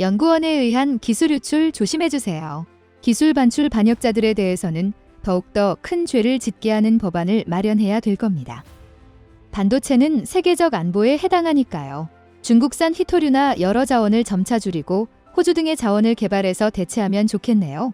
연구원에 의한 기술 유출 조심해주세요. 기술 반출 반역자들에 대해서는 더욱더 큰 죄를 짓게 하는 법안을 마련해야 될 겁니다. 반도체는 세계적 안보에 해당하니까요. 중국산 히토류나 여러 자원을 점차 줄이고 호주 등의 자원을 개발해서 대체하면 좋겠네요.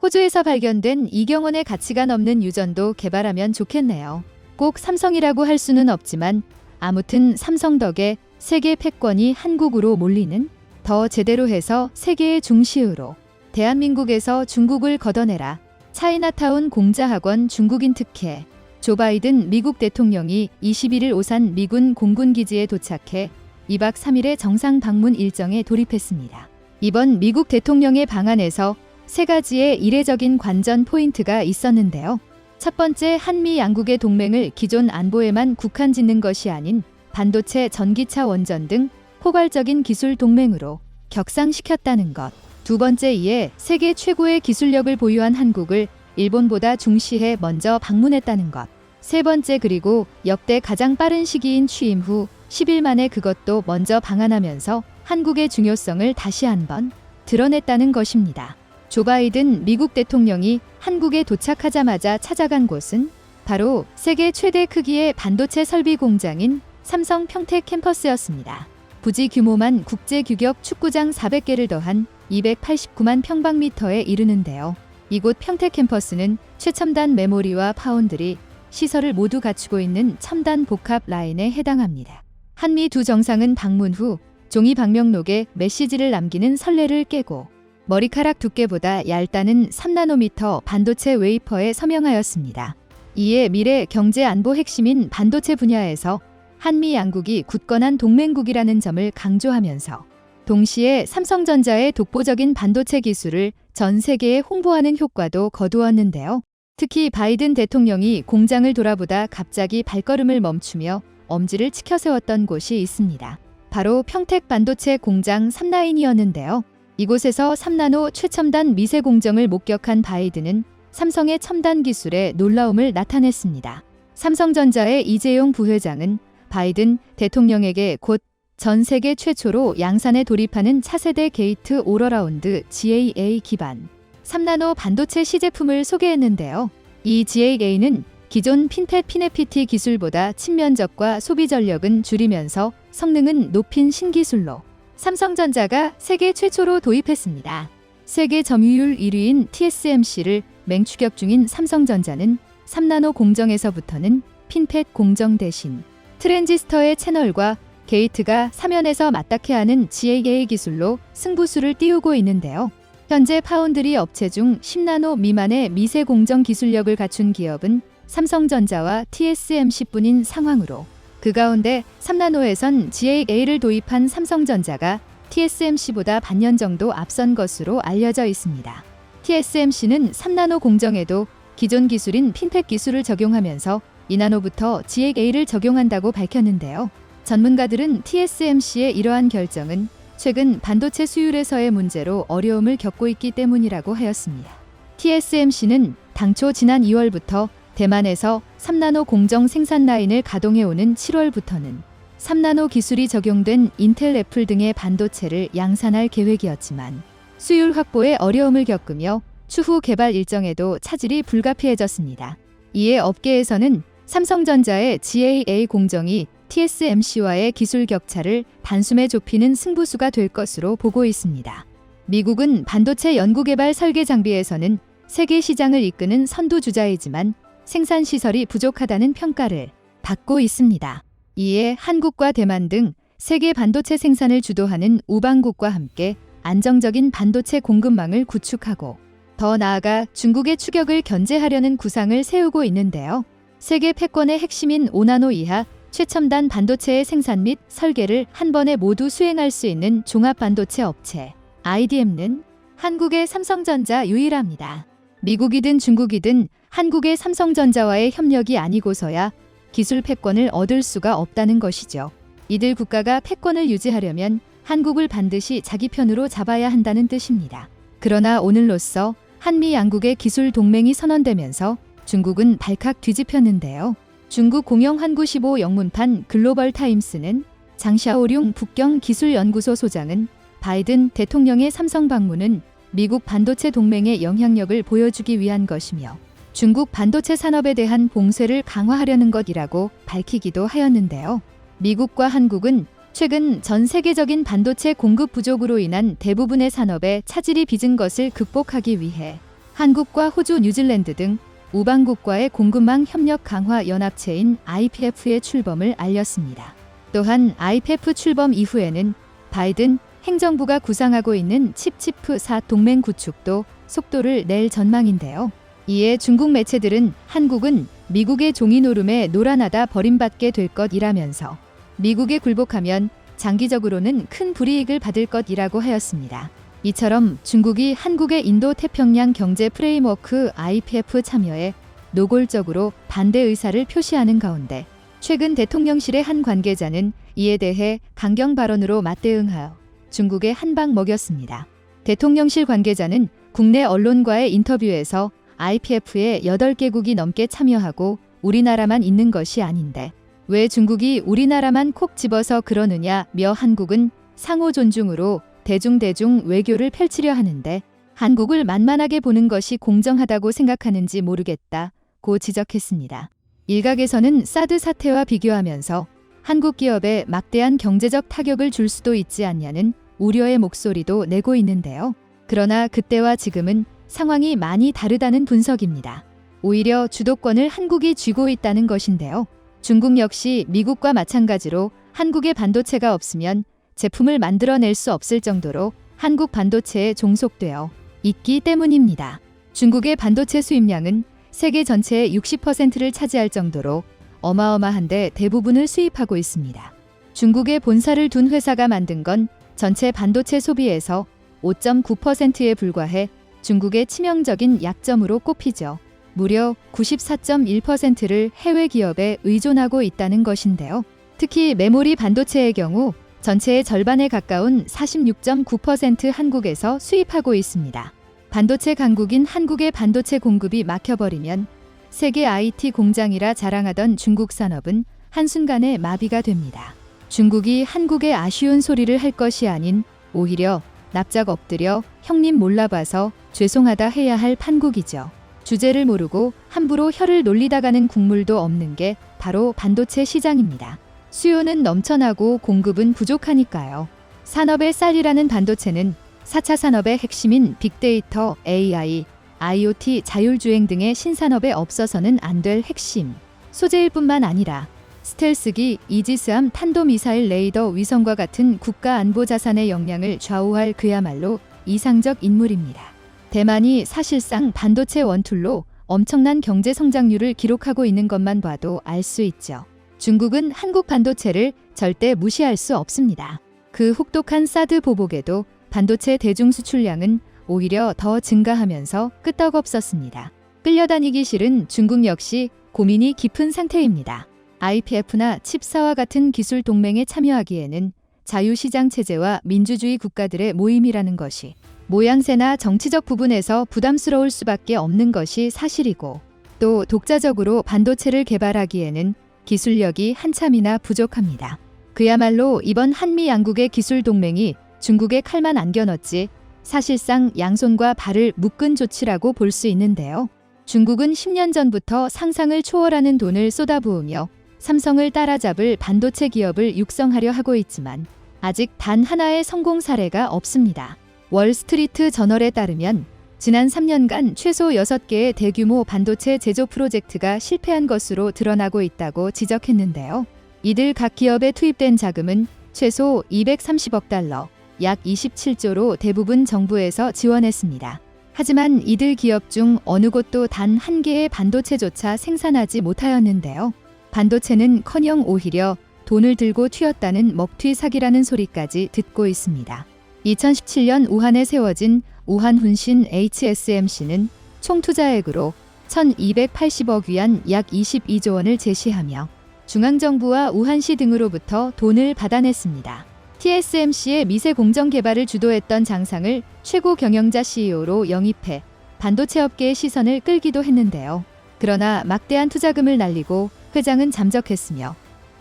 호주에서 발견된 이경원의 가치가 넘는 유전도 개발하면 좋겠네요. 꼭 삼성이라고 할 수는 없지만 아무튼 삼성 덕에 세계 패권이 한국으로 몰리는 더 제대로 해서 세계의 중시으로 대한민국에서 중국을 걷어내라. 차이나타운 공자학원 중국인 특혜. 조 바이든 미국 대통령이 21일 오산 미군 공군기지에 도착해 2박 3일의 정상 방문 일정에 돌입했습니다. 이번 미국 대통령의 방안에서 세 가지의 이례적인 관전 포인트가 있었는데요. 첫 번째 한미 양국의 동맹을 기존 안보에만 국한 짓는 것이 아닌 반도체 전기차 원전 등 포괄적인 기술 동맹으로 격상시켰다는 것. 두 번째 이에 세계 최고의 기술력을 보유한 한국을 일본보다 중시해 먼저 방문했다는 것. 세 번째 그리고 역대 가장 빠른 시기인 취임 후 10일 만에 그것도 먼저 방한하면서 한국의 중요성을 다시 한번 드러냈다는 것입니다. 조 바이든 미국 대통령이 한국에 도착하자마자 찾아간 곳은 바로 세계 최대 크기의 반도체 설비 공장인 삼성 평택 캠퍼스였습니다. 부지 규모만 국제 규격 축구장 400개를 더한 289만 평방미터에 이르는데요. 이곳 평택 캠퍼스는 최첨단 메모리와 파운드리, 시설을 모두 갖추고 있는 첨단 복합 라인에 해당합니다. 한미 두 정상은 방문 후 종이 방명록에 메시지를 남기는 선례를 깨고 머리카락 두께보다 얇다는 3나노미터 반도체 웨이퍼에 서명하였습니다. 이에 미래 경제 안보 핵심인 반도체 분야에서 한미 양국이 굳건한 동맹국이라는 점을 강조하면서 동시에 삼성전자의 독보적인 반도체 기술을 전 세계에 홍보하는 효과도 거두었는데요. 특히 바이든 대통령이 공장을 돌아보다 갑자기 발걸음을 멈추며 엄지를 치켜세웠던 곳이 있습니다. 바로 평택 반도체 공장 3라인이었는데요. 이곳에서 3나노 최첨단 미세 공정을 목격한 바이든은 삼성의 첨단 기술에 놀라움을 나타냈습니다. 삼성전자의 이재용 부회장은 바이든 대통령에게 곧 전 세계 최초로 양산에 돌입하는 차세대 게이트 오러라운드 GAA 기반 3나노 반도체 시제품을 소개했는데요. 이 GAA는 기존 핀펫 피네피티 기술보다 친면적과 소비 전력은 줄이면서 성능은 높인 신기술로 삼성전자가 세계 최초로 도입했습니다. 세계 점유율 1위인 TSMC를 맹추격 중인 삼성전자는 3나노 공정에서부터는 핀펫 공정 대신 트랜지스터의 채널과 게이트가 사면에서 맞닿게 하는 GAA 기술로 승부수를 띄우고 있는데요. 현재 파운드리 업체 중 10나노 미만의 미세 공정 기술력을 갖춘 기업은 삼성전자와 TSMC뿐인 상황으로 그 가운데 3나노에선 GAA를 도입한 삼성전자가 TSMC보다 반년 정도 앞선 것으로 알려져 있습니다. TSMC는 3나노 공정에도 기존 기술인 핀펫 기술을 적용하면서 2나노부터 GAA를 적용한다고 밝혔는데요. 전문가들은 TSMC의 이러한 결정은 최근 반도체 수율에서의 문제로 어려움을 겪고 있기 때문이라고 하였습니다. TSMC는 당초 지난 2월부터 대만에서 3나노 공정 생산 라인을 가동해오는 7월부터는 3나노 기술이 적용된 인텔 애플 등의 반도체를 양산할 계획이었지만 수율 확보에 어려움을 겪으며 추후 개발 일정에도 차질이 불가피해졌습니다. 이에 업계에서는 삼성전자의 GAA 공정이 TSMC와의 기술 격차를 단숨에 좁히는 승부수가 될 것으로 보고 있습니다. 미국은 반도체 연구개발 설계 장비에서는 세계 시장을 이끄는 선두주자이지만 생산 시설이 부족하다는 평가를 받고 있습니다. 이에 한국과 대만 등 세계 반도체 생산을 주도하는 우방국과 함께 안정적인 반도체 공급망을 구축하고 더 나아가 중국의 추격을 견제하려는 구상을 세우고 있는데요. 세계 패권의 핵심인 5나노 이하 최첨단 반도체의 생산 및 설계를 한 번에 모두 수행할 수 있는 종합 반도체 업체 IDM는 한국의 삼성전자 유일합니다. 미국이든 중국이든 한국의 삼성전자와의 협력이 아니고서야 기술 패권을 얻을 수가 없다는 것이죠. 이들 국가가 패권을 유지하려면 한국을 반드시 자기 편으로 잡아야 한다는 뜻입니다. 그러나 오늘로써 한미 양국의 기술 동맹이 선언되면서 중국은 발칵 뒤집혔는데요. 중국 공영환구15 영문판 글로벌 타임스는 장샤오룡 북경 기술연구소 소장은 바이든 대통령의 삼성 방문은 미국 반도체 동맹의 영향력을 보여주기 위한 것이며 중국 반도체 산업에 대한 봉쇄를 강화하려는 것이라고 밝히기도 하였는데요. 미국과 한국은 최근 전 세계적인 반도체 공급 부족으로 인한 대부분의 산업에 차질이 빚은 것을 극복하기 위해 한국과 호주, 뉴질랜드 등 우방국과의 공급망 협력 강화 연합체인 IPF의 출범을 알렸습니다. 또한 IPF 출범 이후에는 바이든 행정부가 구상하고 있는 칩치프 4 동맹 구축도 속도를 낼 전망인데요. 이에 중국 매체들은 한국은 미국의 종이 노름에 노란하다 버림받게 될 것이라면서 미국에 굴복하면 장기적으로는 큰 불이익을 받을 것이라고 하였습니다. 이처럼 중국이 한국의 인도 태평양 경제 프레임워크 IPF 참여에 노골적으로 반대 의사를 표시하는 가운데 최근 대통령실의 한 관계자는 이에 대해 강경 발언으로 맞대응하여 중국에 한방 먹였습니다. 대통령실 관계자는 국내 언론과의 인터뷰에서 IPF에 8개국이 넘게 참여하고 우리나라만 있는 것이 아닌데 왜 중국이 우리나라만 콕 집어서 그러느냐며 한국은 상호 존중으로 대중대중 외교를 펼치려 하는데 한국을 만만하게 보는 것이 공정하다고 생각하는지 모르겠다 고 지적했습니다. 일각에서는 사드 사태와 비교하면서 한국 기업에 막대한 경제적 타격을 줄 수도 있지 않냐는 우려의 목소리도 내고 있는데요. 그러나 그때와 지금은 상황이 많이 다르다는 분석입니다. 오히려 주도권을 한국이 쥐고 있다는 것인데요. 중국 역시 미국과 마찬가지로 한국의 반도체가 없으면 제품을 만들어낼 수 없을 정도로 한국 반도체에 종속되어 있기 때문입니다. 중국의 반도체 수입량은 세계 전체의 60%를 차지할 정도로 어마어마한데 대부분을 수입하고 있습니다. 중국에 본사를 둔 회사가 만든 건 전체 반도체 소비에서 5.9%에 불과해 중국의 치명적인 약점으로 꼽히죠. 무려 94.1%를 해외 기업에 의존하고 있다는 것인데요. 특히 메모리 반도체의 경우 전체의 절반에 가까운 46.9% 한국에서 수입하고 있습니다. 반도체 강국인 한국의 반도체 공급이 막혀버리면 세계 IT 공장이라 자랑하던 중국 산업은 한순간에 마비가 됩니다. 중국이 한국에 아쉬운 소리를 할 것이 아닌 오히려 납작 엎드려 형님 몰라봐서 죄송하다 해야 할 판국이죠. 주제를 모르고 함부로 혀를 놀리다가는 국물도 없는 게 바로 반도체 시장입니다. 수요는 넘쳐나고 공급은 부족하니까요. 산업의 쌀이라는 반도체는 4차 산업의 핵심인 빅데이터, AI, IoT, 자율주행 등의 신산업에 없어서는 안 될 핵심. 소재일 뿐만 아니라 스텔스기, 이지스함, 탄도미사일, 레이더, 위성과 같은 국가 안보 자산의 역량을 좌우할 그야말로 이상적 인물입니다. 대만이 사실상 반도체 원툴로 엄청난 경제 성장률을 기록하고 있는 것만 봐도 알 수 있죠. 중국은 한국 반도체를 절대 무시할 수 없습니다. 그 혹독한 사드 보복에도 반도체 대중 수출량은 오히려 더 증가하면서 끄떡없었습니다. 끌려다니기 싫은 중국 역시 고민이 깊은 상태입니다. IPF나 칩사와 같은 기술 동맹에 참여하기에는 자유시장 체제와 민주주의 국가들의 모임이라는 것이 모양새나 정치적 부분에서 부담스러울 수밖에 없는 것이 사실이고 또 독자적으로 반도체를 개발하기에는 기술력이 한참이나 부족합니다. 그야말로 이번 한미 양국의 기술 동맹이 중국의 칼만 안겨넣지 사실상 양손과 발을 묶은 조치라고 볼 수 있는데요. 중국은 10년 전부터 상상을 초월하는 돈을 쏟아부으며 삼성을 따라잡을 반도체 기업을 육성하려 하고 있지만 아직 단 하나의 성공 사례가 없습니다. 월스트리트 저널에 따르면 지난 3년간 최소 6개의 대규모 반도체 제조 프로젝트가 실패한 것으로 드러나고 있다고 지적했는데요. 이들 각 기업에 투입된 자금은 최소 230억 달러, 약 27조로 대부분 정부에서 지원했습니다. 하지만 이들 기업 중 어느 곳도 단 한 개의 반도체조차 생산하지 못하였는데요. 반도체는 커녕 오히려 돈을 들고 튀었다는 먹튀 사기라는 소리까지 듣고 있습니다. 2017년 우한에 세워진 우한 훈신 HSMC는 총 투자액으로 1,280억 위안 약 22조 원을 제시하며 중앙정부와 우한시 등으로부터 돈을 받아냈습니다. TSMC의 미세 공정 개발을 주도했던 장상을 최고 경영자 CEO로 영입해 반도체 업계의 시선을 끌기도 했는데요. 그러나 막대한 투자금을 날리고 회장은 잠적했으며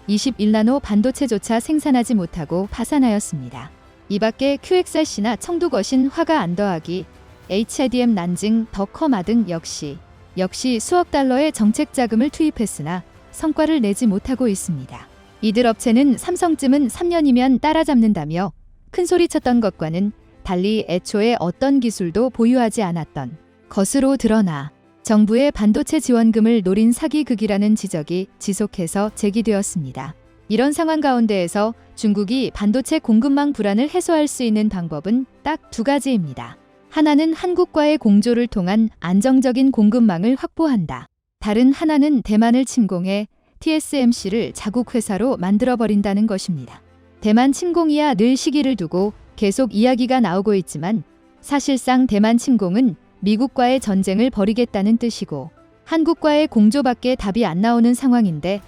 21나노 반도체조차 생산하지 못하고 파산하였습니다. 이 밖에 QXRC나 청두거신 화가 안 더하기, HIDM 난징, 더커마 등 역시 역시 수억 달러의 정책 자금을 투입했으나 성과를 내지 못하고 있습니다. 이들 업체는 삼성쯤은 3년이면 따라잡는다며 큰 소리 쳤던 것과는 달리 애초에 어떤 기술도 보유하지 않았던 것으로 드러나 정부의 반도체 지원금을 노린 사기극이라는 지적이 지속해서 제기되었습니다. 이런 상황 가운데에서 중국이 반도체 공급망 불안을 해소할 수 있는 방법은 딱 두 가지입니다. 하나는 한국과의 공조를 통한 안정적인 공급망을 확보한다. 다른 하나는 대만을 침공해 TSMC를 자국 회사로 만들어 버린다는 것입니다. 대만 침공이야 늘 시기를 두고 계속 이야기가 나오고 있지만 사실상 대만 침공은 미국과의 전쟁을 벌이겠다는 뜻이고 한국과의 공조밖에 답이 안 나오는 상황인데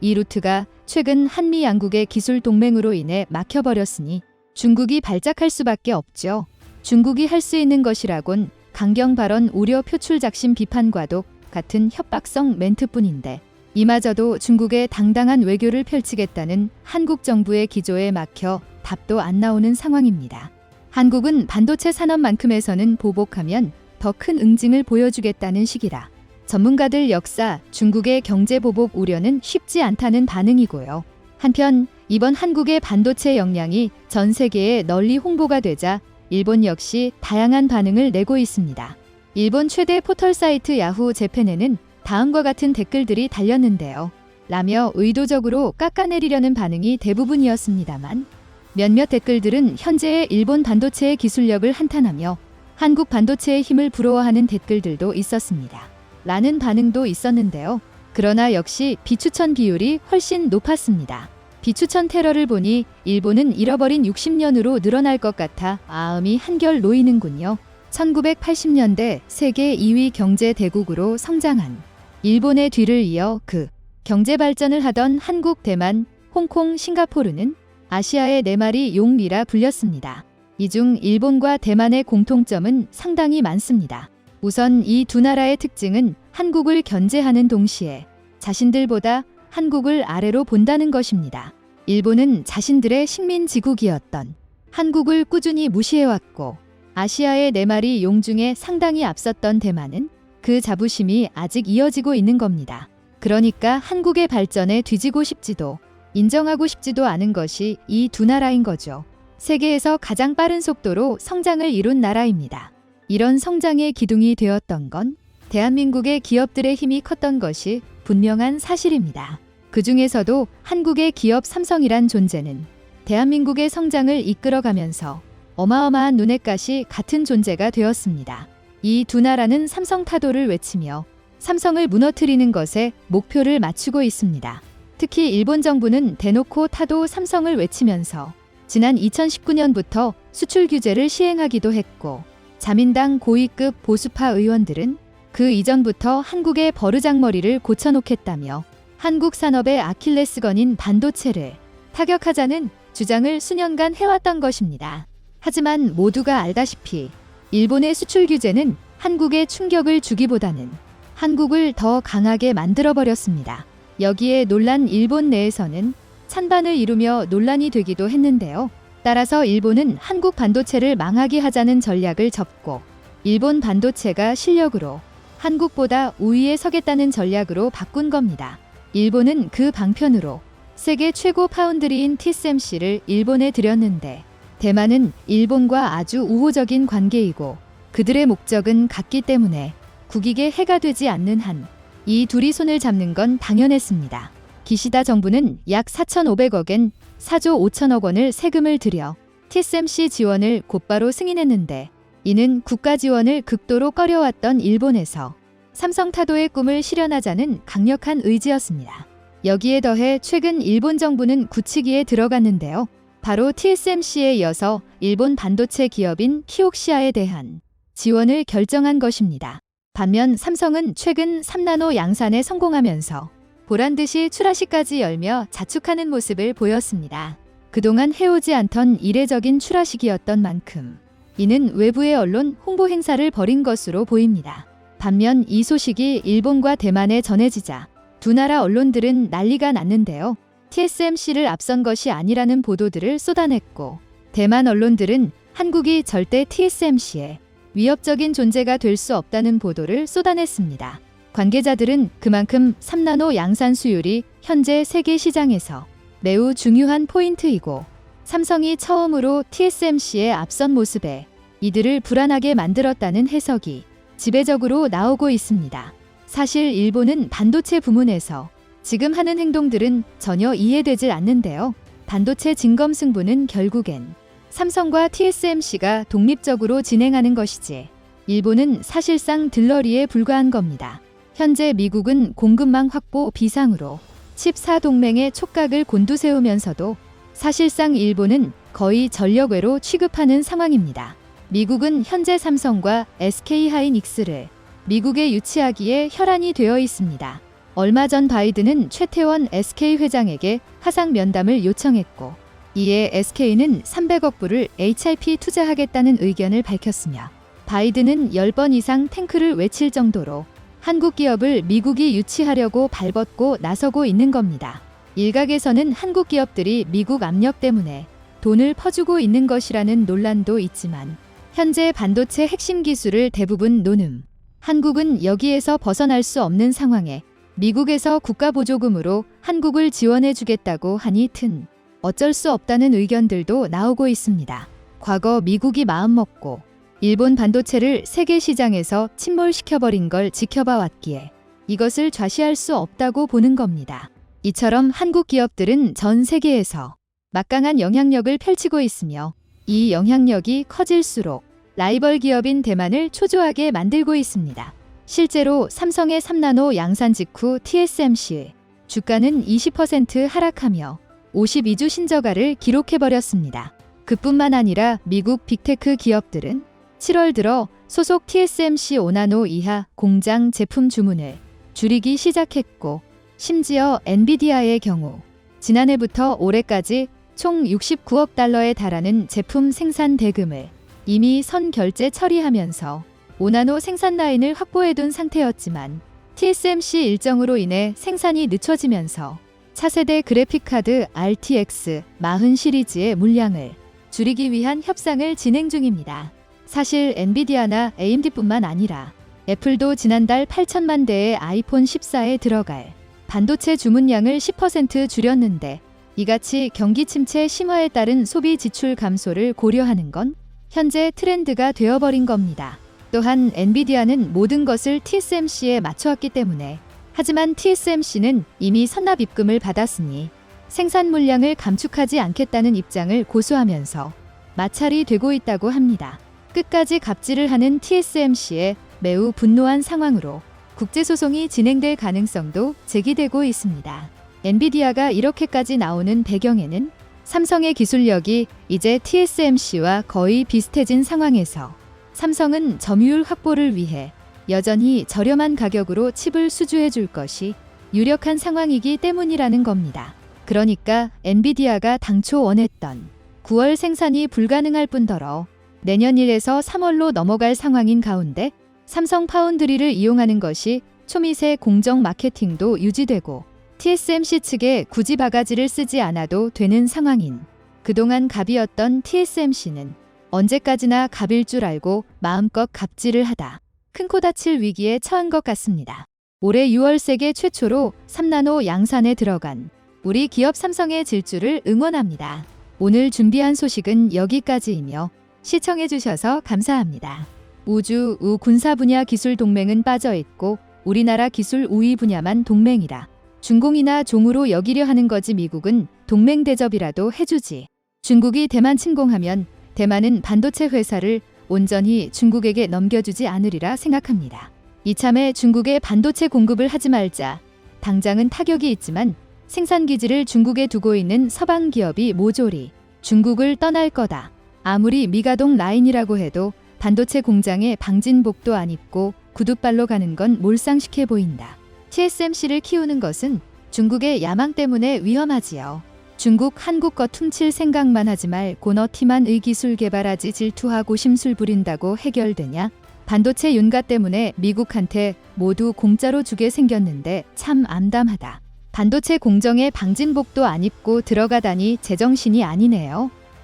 이 루트가 최근 한미 양국의 기술 동맹으로 인해 막혀버렸으니 중국이 발작할 수밖에 없죠. 중국이 할 수 있는 것이라곤 강경 발언 우려 표출 작심 비판과도 같은 협박성 멘트뿐인데 이마저도 중국의 당당한 외교를 펼치겠다는 한국 정부의 기조에 막혀 답도 안 나오는 상황입니다. 한국은 반도체 산업만큼에서는 보복하면 더 큰 응징을 보여주겠다는 식이라 전문가들 역사 중국의 경제 보복 우려는 쉽지 않다는 반응이고요. 한편 이번 한국의 반도체 역량이 전 세계에 널리 홍보가 되자 일본 역시 다양한 반응을 내고 있습니다. 일본 최대 포털 사이트 야후 재팬에는 다음과 같은 댓글들이 달렸는데요. 라며 의도적으로 깎아내리려는 반응이 대부분이었습니다만 몇몇 댓글들은 현재의 일본 반도체의 기술력을 한탄하며 한국 반도체의 힘을 부러워하는 댓글들도 있었습니다. 라는 반응도 있었는데요. 그러나 역시 비추천 비율이 훨씬 높았습니다. 비추천 테러를 보니 일본은 잃어버린 60년으로 늘어날 것 같아 마음이 한결 놓이는군요. 1980년대 세계 2위 경제 대국으로 성장한 일본의 뒤를 이어 그 경제 발전을 하던 한국, 대만, 홍콩, 싱가포르는 아시아의 네 마리 용미라 불렸습니다. 이 중 일본과 대만의 공통점은 상당히 많습니다. 우선 이 두 나라의 특징은 한국을 견제하는 동시에 자신들보다 한국을 아래로 본다는 것입니다. 일본은 자신들의 식민 지국이었던 한국을 꾸준히 무시해왔고 아시아의 네 마리 용 중에 상당히 앞섰던 대만은 그 자부심이 아직 이어지고 있는 겁니다. 그러니까 한국의 발전에 뒤지고 싶지도 인정하고 싶지도 않은 것이 이 두 나라인 거죠. 세계에서 가장 빠른 속도로 성장을 이룬 나라입니다. 이런 성장의 기둥이 되었던 건 대한민국의 기업들의 힘이 컸던 것이 분명한 사실입니다. 그 중에서도 한국의 기업 삼성이란 존재는 대한민국의 성장을 이끌어가면서 어마어마한 눈엣 가시 같은 존재가 되었습니다. 이 두 나라는 삼성 타도를 외치며 삼성을 무너뜨리는 것에 목표를 맞추고 있습니다. 특히 일본 정부는 대놓고 타도 삼성을 외치면서 지난 2019년부터 수출 규제를 시행하기도 했고 자민당 고위급 보수파 의원들은 그 이전부터 한국의 버르장머리를 고쳐놓겠다며 한국 산업의 아킬레스건인 반도체를 타격하자는 주장을 수년간 해왔던 것입니다. 하지만 모두가 알다시피 일본의 수출 규제는 한국에 충격을 주기보다는 한국을 더 강하게 만들어버렸습니다. 여기에 논란 일본 내에서는 찬반을 이루며 논란이 되기도 했는데요. 따라서 일본은 한국 반도체를 망하게 하자는 전략을 접고 일본 반도체가 실력으로 한국보다 우위에 서겠다는 전략으로 바꾼 겁니다. 일본은 그 방편으로 세계 최고 파운드리인 TSMC를 일본에 들였는데 대만은 일본과 아주 우호적인 관계이고 그들의 목적은 같기 때문에 국익에 해가 되지 않는 한 이 둘이 손을 잡는 건 당연했습니다. 기시다 정부는 약 4,500억엔 4조 5천억 원을 세금을 들여 TSMC 지원을 곧바로 승인했는데 이는 국가 지원을 극도로 꺼려왔던 일본에서 삼성 타도의 꿈을 실현하자는 강력한 의지였습니다. 여기에 더해 최근 일본 정부는 굳히기에 들어갔는데요. 바로 TSMC에 이어서 일본 반도체 기업인 키옥시아에 대한 지원을 결정한 것입니다. 반면 삼성은 최근 3나노 양산에 성공하면서 보란 듯이 출하식까지 열며 자축하는 모습을 보였습니다. 그동안 해오지 않던 이례적인 출하식이었던 만큼 이는 외부의 언론 홍보 행사를 벌인 것으로 보입니다. 반면 이 소식이 일본과 대만에 전해지자 두 나라 언론들은 난리가 났는데요. TSMC를 앞선 것이 아니라는 보도들을 쏟아냈고 대만 언론들은 한국이 절대 TSMC의 위협적인 존재가 될 수 없다는 보도를 쏟아냈습니다. 관계자들은 그만큼 3나노 양산 수율이 현재 세계 시장에서 매우 중요한 포인트이고 삼성이 처음으로 TSMC의 앞선 모습에 이들을 불안하게 만들었다는 해석이 지배적으로 나오고 있습니다. 사실 일본은 반도체 부문에서 지금 하는 행동들은 전혀 이해되질 않는데요. 반도체 진검 승부는 결국엔 삼성과 TSMC가 독립적으로 진행하는 것이지 일본은 사실상 들러리에 불과한 겁니다. 현재 미국은 공급망 확보 비상으로 칩4 동맹의 촉각을 곤두세우면서도 사실상 일본은 거의 전력외로 취급하는 상황입니다. 미국은 현재 삼성과 SK 하이닉스를 미국에 유치하기에 혈안이 되어 있습니다. 얼마 전 바이든은 최태원 SK 회장에게 화상 면담을 요청했고 이에 SK는 300억 불을 HIP 투자하겠다는 의견을 밝혔으며 바이든은 10번 이상 탱크를 외칠 정도로 한국 기업을 미국이 유치하려고 발벗고 나서고 있는 겁니다. 일각에서는 한국 기업들이 미국 압력 때문에 돈을 퍼주고 있는 것이라는 논란도 있지만 현재 반도체 핵심 기술을 대부분 노는 한국은 여기에서 벗어날 수 없는 상황에 미국에서 국가 보조금으로 한국을 지원해 주겠다고 하니 튼 어쩔 수 없다는 의견들도 나오고 있습니다. 과거 미국이 마음먹고 일본 반도체를 세계 시장에서 침몰시켜버린 걸 지켜봐 왔기에 이것을 좌시할 수 없다고 보는 겁니다. 이처럼 한국 기업들은 전 세계에서 막강한 영향력을 펼치고 있으며 이 영향력이 커질수록 라이벌 기업인 대만을 초조하게 만들고 있습니다. 실제로 삼성의 3나노 양산 직후 TSMC의 주가는 20% 하락하며 52주 신저가를 기록해버렸습니다. 그뿐만 아니라 미국 빅테크 기업들은 7월 들어 소속 TSMC 5나노 이하 공장 제품 주문을 줄이기 시작했고 심지어 엔비디아의 경우 지난해부터 올해까지 총 69억 달러에 달하는 제품 생산 대금을 이미 선 결제 처리하면서 5나노 생산 라인을 확보해둔 상태였지만 TSMC 일정으로 인해 생산이 늦춰지면서 차세대 그래픽카드 RTX 40 시리즈의 물량을 줄이기 위한 협상을 진행 중입니다. 사실 엔비디아나 AMD뿐만 아니라 애플도 지난달 8천만 대의 아이폰 14에 들어갈 반도체 주문량을 10% 줄였는데 이같이 경기 침체 심화에 따른 소비 지출 감소를 고려하는 건 현재 트렌드가 되어버린 겁니다. 또한 엔비디아는 모든 것을 TSMC에 맞춰왔기 때문에 하지만 TSMC는 이미 선납 입금을 받았으니 생산 물량을 감축하지 않겠다는 입장을 고수하면서 마찰이 되고 있다고 합니다. 끝까지 갑질을 하는 TSMC에 매우 분노한 상황으로 국제소송이 진행될 가능성도 제기되고 있습니다. 엔비디아가 이렇게까지 나오는 배경에는 삼성의 기술력이 이제 TSMC와 거의 비슷해진 상황에서 삼성은 점유율 확보를 위해 여전히 저렴한 가격으로 칩을 수주해 줄 것이 유력한 상황이기 때문이라는 겁니다. 그러니까 엔비디아가 당초 원했던 9월 생산이 불가능할 뿐더러 내년 1에서 3월로 넘어갈 상황인 가운데 삼성 파운드리를 이용하는 것이 초미세 공정 마케팅도 유지되고 TSMC 측에 굳이 바가지를 쓰지 않아도 되는 상황인 그동안 갑이었던 TSMC는 언제까지나 갑일 줄 알고 마음껏 갑질을 하다 큰 코 다칠 위기에 처한 것 같습니다. 올해 6월 세계 최초로 3나노 양산에 들어간 우리 기업 삼성의 질주를 응원합니다. 오늘 준비한 소식은 여기까지이며 시청해주셔서 감사합니다. 우주, 우 군사 분야 기술 동맹은 빠져 있고 우리나라 기술 우위 분야만 동맹이라 중공이나 종으로 여기려 하는 거지 미국은 동맹 대접이라도 해주지. 중국이 대만 침공하면 대만은 반도체 회사를 온전히 중국에게 넘겨주지 않으리라 생각합니다. 이참에 중국에 반도체 공급을 하지 말자. 당장은 타격이 있지만 생산 기지를 중국에 두고 있는 서방 기업이 모조리 중국을 떠날 거다. 아무리 미가동 라인이라고 해도 반도체 공장에 방진복도 안 입고 구두발로 가는 건 몰상식해 보인다. TSMC를 키우는 것은 중국의 야망 때문에 위험하지요. 중국 한국 것 훔칠 생각만 하지 말 고 너티만 의기술 개발하지 질투하고 심술 부린다고 해결되냐? 반도체 윤가 때문에 미국한테 모두 공짜로 주게 생겼는데 참 암담하다. 반도체 공정에 방진복도 안 입고 들어가다니 제정신이 아니네요.